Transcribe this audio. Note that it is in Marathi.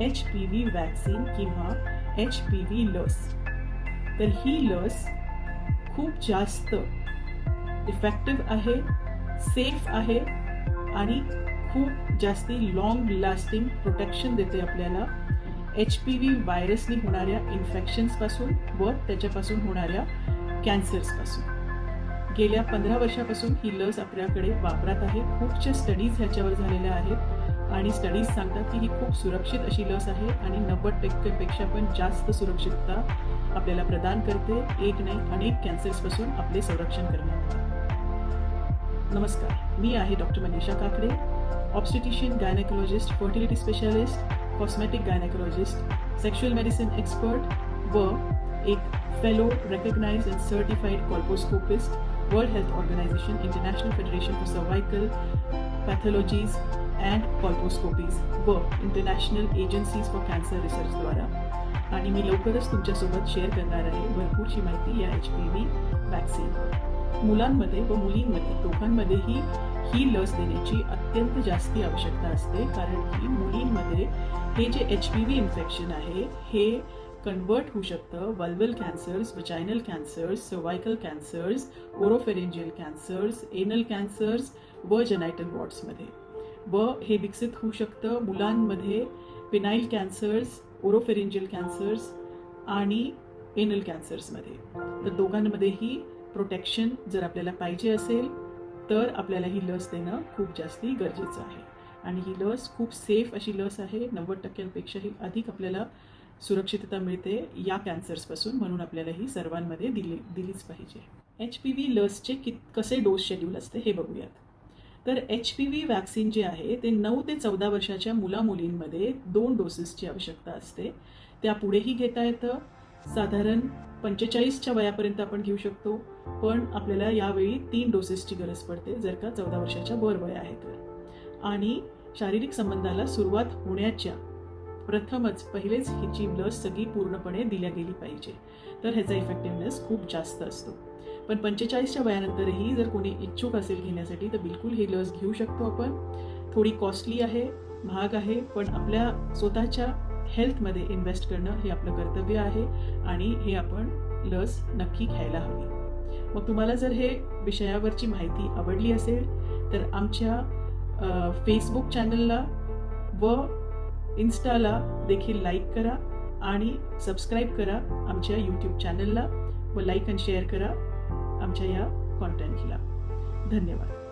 एच पी व्ही वॅक्सिन किंवा एच पी व्ही लस. तर ही लस खूप जास्त इफेक्टिव्ह आहे सेफ आहे आणि खूप जास्ती लॉंग लास्टिंग प्रोटेक्शन देते आपल्याला एच पी व्ही व्हायरसनी होणाऱ्या इन्फेक्शन्सपासून व त्याच्यापासून होणाऱ्या कॅन्सर्सपासून गेल्या पंधरा वर्षापासून ही लस आपल्याकडे वापरात आहे. खूपच्या स्टडीज ह्याच्यावर झालेल्या आहेत. आणि स्टडीज सांगतात की ही खूप सुरक्षित अशी लस आहे आणि नव्वद टक्केपेक्षा पण जास्त सुरक्षितता आपल्याला प्रदान करते. एक नाही अनेक कॅन्सर्सपासून आपले संरक्षण करण्यात नमस्कार मी आहे doctor Manisha Kakade obstetrician gynaecologist fertility specialist cosmetic gynaecologist sexual medicine expert व एक fellow recognised and certified colposcopist World Health Organization International Federation for cervical pathologies and colposcopies व इंटरनॅशनल एजन्सीज फॉर कॅन्सर रिसर्चद्वारा आणि मी लवकरच तुमच्यासोबत शेअर करणार आहे भरपूरची माहिती या एच पी व्ही वॅक्सिन मुलांमध्ये व मुलींमध्ये दोघांमध्येही ही लस देण्याची अत्यंत जास्ती आवश्यकता असते. कारण की मुलींमध्ये हे जे एच पी व्ही इन्फेक्शन आहे हे कन्वर्ट होऊ शकतं vulval cancers vaginal cancers cervical cancers oropharyngeal cancers anal cancers व जनायटल वॉर्ड्समध्ये व हे विकसित होऊ शकतं मुलांमध्ये पिनाईल कॅन्सर्स ओरोफेरेंजियल कॅन्सर्स आणि एनल कॅन्सर्समध्ये. तर दोघांमध्येही प्रोटेक्शन जर आपल्याला पाहिजे असेल तर आपल्याला ही लस देणं खूप जास्ती गरजेचं आहे. आणि ही लस खूप सेफ अशी लस आहे. नव्वद टक्क्यांपेक्षाही अधिक आपल्याला सुरक्षितता मिळते या कॅन्सर्सपासून म्हणून आपल्याला ही सर्वांमध्ये दिली दिलीच पाहिजे. एच पी व्ही लसचे कित कसे डोस शेड्यूल असते हे बघूयात. तर एच पी व्ही वॅक्सिन जे आहे ते नऊ ते चौदा वर्षाच्या मुलामुलींमध्ये दोन डोसेसची आवश्यकता असते. त्या पुढेही घेता येतं. साधारण पंचेचाळीसच्या वयापर्यंत आपण घेऊ शकतो. पण आपल्याला यावेळी तीन डोसेसची गरज पडते जर का चौदा वर्षाच्या वर वय आहे तर. आणि शारीरिक संबंधाला सुरुवात होण्याच्या प्रथमच पहिलेच हिची लस सगळी पूर्णपणे दिल्या गेली पाहिजे. तर ह्याचा इफेक्टिव्हनेस खूप जास्त असतो. पण पंचेचाळीसच्या वयानंतरही जर कोणी इच्छुक असेल घेण्यासाठी तर बिलकुल ही लस घेऊ शकतो आपण. थोडी कॉस्टली आहे महाग आहे पण आपल्या स्वतःच्या हेल्थमध्ये इन्व्हेस्ट करणं हे आपलं कर्तव्य आहे आणि हे आपण लस नक्की घ्यायला हवी. मग तुम्हाला जर हे विषयावरची माहिती आवडली असेल तर आमच्या फेसबुक चॅनलला व इन्स्टाला देखील लाईक करा आणि सबस्क्राईब करा आमच्या यूट्यूब चॅनलला व लाईक आणि शेअर करा आमच्या या कॉन्टेंटला धन्यवाद.